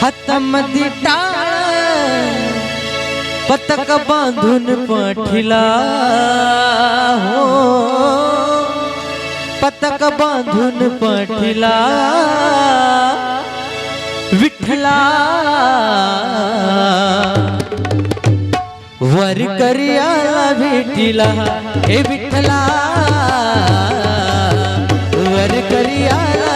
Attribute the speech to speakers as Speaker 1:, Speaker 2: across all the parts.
Speaker 1: हातामध्ये पतक बांधून पठिला हो। पतक बांधून पठिला विठ्ठला वर करियाला भेटीला हे विठ्ठला वर करियाला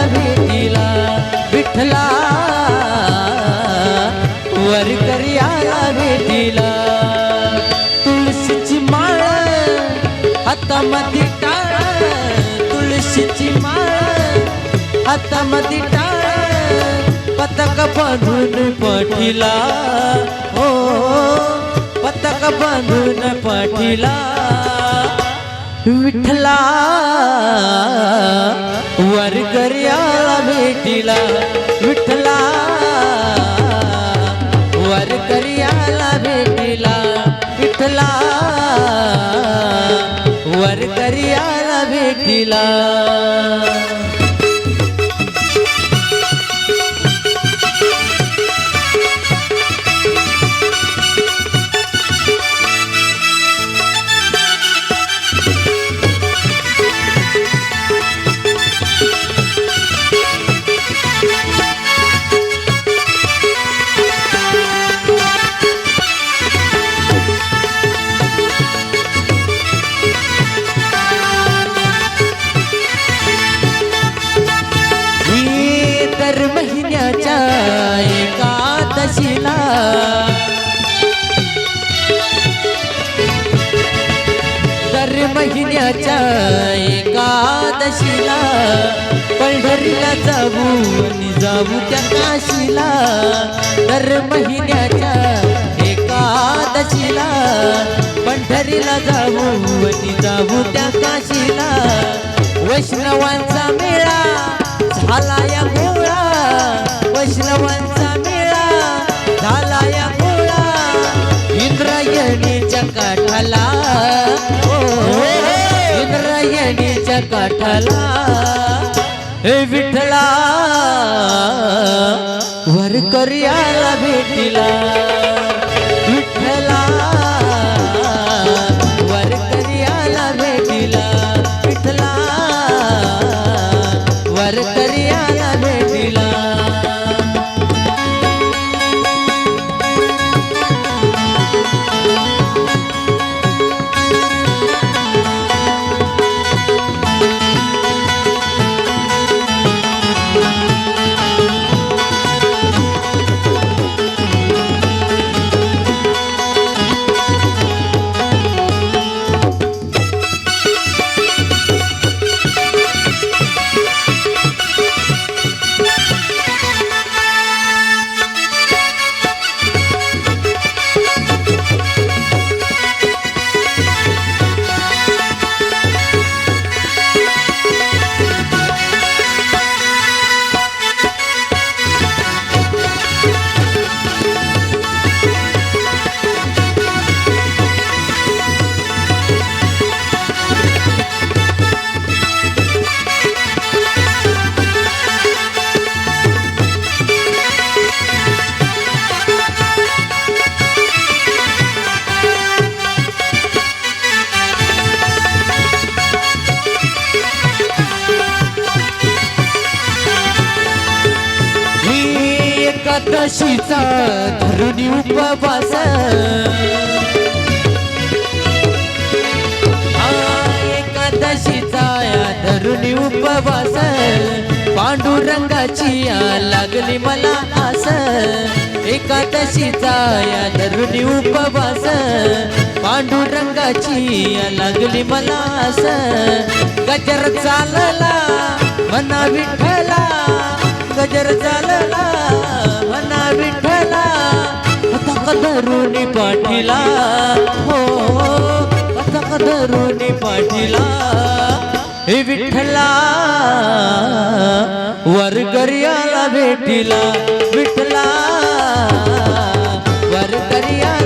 Speaker 1: आता हातामध्ये टाळ पतक बांधून पाठीला. हो पतक बांधून पाठीला. विठला वर गर्याला भेटीला. विठला वर कर्याला भेटीला. विठ्ठला वर कर्याला भेटीला. महिन्याच्या एकादशीला दर महिन्याच्या एकादशीला पंढरीला जाऊ जाऊ त्या काशीला। दर महिन्याच्या एकादशीला पंढरीला जाऊ आणि जाऊ त्या काशीला। वैष्णवांचा मेळा झाला या गोळा वैष्णवांचा मेळा झाला या गोळा. इंद्रायणीच्या काठाला. हो, हो, हो. इंद्रायणीच्या काठाला. हे विठला वर कर्याला भेटीला. एकादशीचा धरुणी उपवास. एकादशीचा या धरुणी उपवास. पांडुरंगाची लागली मला आस. एकादशीचा या धरुणी उपवास. पांडुरंगाची लागली मला आस. गजर चालला मना विठ्ठला. गजर चालला विठ्ठला पथक धरुणी पाठीला. हो पथक धरुणी पाठीला. हे विठ्ठला वरकरियाला भेटीला. विठ्ठला वरकरिया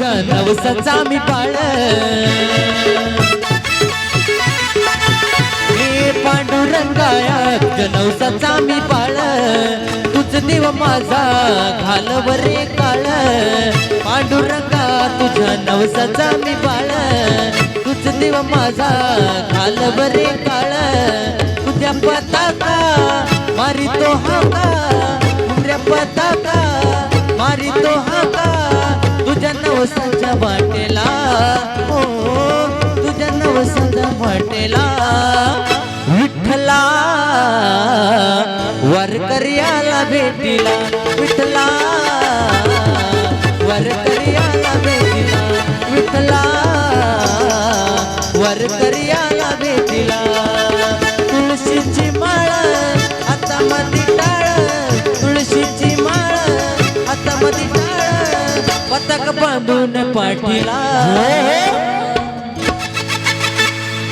Speaker 1: नवसाचा मी पाळ हे पांडुरंगाया नवसाचा मी पाळ तुझ देव माझा घालवर काळ. पांडुरंगा तुझ्या नवसाचा मी पाळ तुझ देव माझा घालवर काळ. तुझ्या पताका मारितो हाका. तुझ्या पताका मारितो हाका. नवसाच्या वाटेला हो तुझ्या नवसाच्या वाटेला विठ्ठला वरकर्याला भेटीला विठ्ठला. टाळ पतक बांधून पाठीला.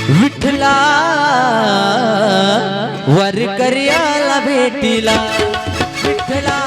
Speaker 1: विठला वरकर्याला भेटीला. विठला